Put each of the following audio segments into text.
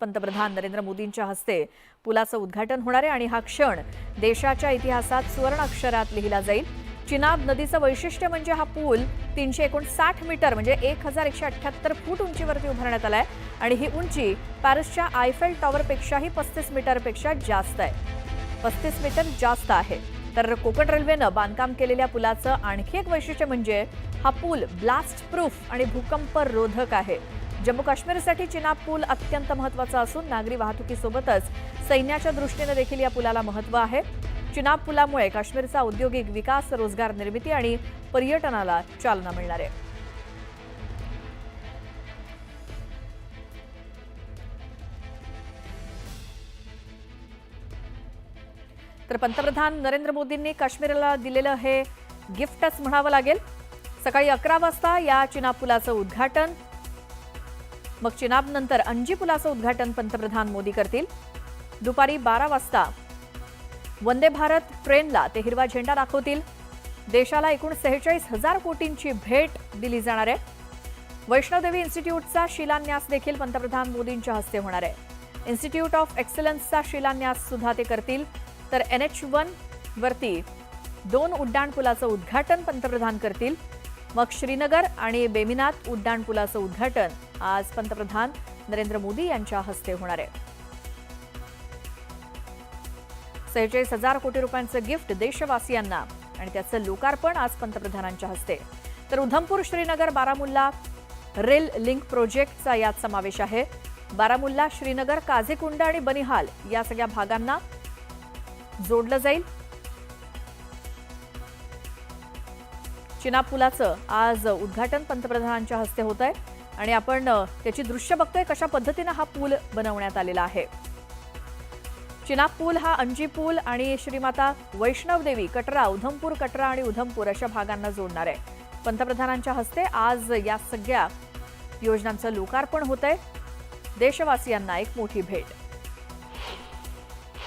पंतप्रधान नरेंद्र मोदींच्या हस्ते पुलाचं उद्घाटन होणार आहे आणि हा क्षण देशाच्या इतिहासात सुवर्ण अक्षरात लिहिला जाईल. चिनाब नदीचं वैशिष्ट्य म्हणजे हा पूल तीनशे एकोणसाठ मीटर म्हणजे एक हजार एकशे अठ्ठ्याहत्तर फूट उंचीवरती उभारण्यात आलाय आणि ही उंची पॅरिसच्या आयफेल टॉवरपेक्षाही पस्तीस मीटरपेक्षा जास्त आहे. पस्तीस मीटर जास्त आहे. तर कोकण रेल्वेनं बांधकाम केलेल्या पुलाचं आणखी एक वैशिष्ट्य म्हणजे हा पूल ब्लास्ट प्रूफ आणि भूकंप रोधक आहे. जम्मू काश्मीरसाठी चिनाब पूल अत्यंत महत्त्वाचा असून नागरी वाहतुकीसोबतच सैन्याच्या दृष्टीने देखील या पुलाला महत्त्व आहे. चिनाब पुलामुळे काश्मीरचा औद्योगिक विकास रोजगार निर्मिती आणि पर्यटनाला चालना मिळणार आहे. तर पंतप्रधान नरेंद्र मोदींनी काश्मीरला दिलेलं हे गिफ्टच म्हणावं लागेल. सकाळी अकरा वाजता या चिनाब पुलाचं उद्घाटन मग चिनाबनंतर अंजी पुलाचं उद्घाटन पंतप्रधान मोदी करतील. दुपारी बारा वाजता वंदे भारत ट्रेनला ते हिरवा झेंडा दाखवतील. देशाला एकूण सेहेचाळीस हजार कोटींची भेट दिली जाणार आहे. वैष्णोदेवी इन्स्टिट्यूटचा शिलान्यास देखील पंतप्रधान मोदींच्या हस्ते होणार आहे. इन्स्टिट्यूट ऑफ एक्सलन्सचा शिलान्यास सुद्धा ते करतील. तर एन एच वन वरती दोन उड्डाणपुलाचं उद्घाटन पंतप्रधान करतील. मग श्रीनगर आणि बेमिनात उड्डाणपुलाचं उद्घाटन आज पंतप्रधान नरेंद्र मोदी यांच्या हस्ते होणार आहे. सेहेचाळीस हजार कोटी रुपयांचं गिफ्ट देशवासियांना आणि त्याचं लोकार्पण आज पंतप्रधानांच्या हस्ते. तर उधमपूर श्रीनगर बारामुल्ला रेल लिंक प्रोजेक्टचा यात समावेश आहे. बारामुल्ला श्रीनगर काझीकुंड आणि बनिहाल या सगळ्या भागांना जोडलं जाईल. चिना पुलाचं आज उद्घाटन पंतप्रधानांच्या हस्ते होत आहे. आणि आपण त्याची दृश्य बघतोय कशा पद्धतीनं हा पूल बनवण्यात आलेला आहे. चिनाब पूल हा अंजी पूल आणि श्रीमाता वैष्णवदेवी कटरा उधमपूर कटरा आणि उधमपूर अशा भागांना जोडणार आहे. पंतप्रधानांच्या हस्ते आज या सगळ्या योजनांचं लोकार्पण होत आहे देशवासियांना एक मोठी भेट.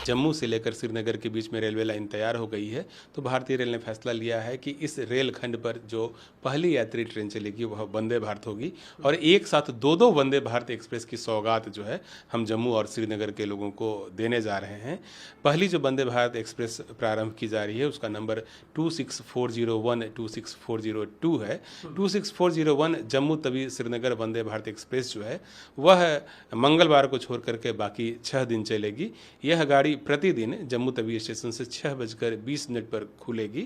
जम्मू से लेकर श्रीनगर के बीच में रेलवे लाइन तैयार हो गई है तो भारतीय रेल ने फैसला लिया है कि इस रेलखंड पर जो पहली यात्री ट्रेन चलेगी, वह वंदे भारत होगी। और एक साथ दो दो वंदे भारत एक्सप्रेस की सौगात जो है, हम जम्मू और श्रीनगर के लोगों को देने जा रहे हैं। पहली जो वंदे भारत एक्सप्रेस प्रारंभ की जा रही है, उसका number two six four zero one, two six four zero two है। Two six four zero one Jammu Tawi Srinagar Vande Bharat express जो है, वह मंगलवार को छोड़ करके बाकी छः दिन चलेगी। यह गाड़ी प्रतिदिन जम्मू तवी स्टेशन से छः बजकर बीस मिनट पर खुलेगी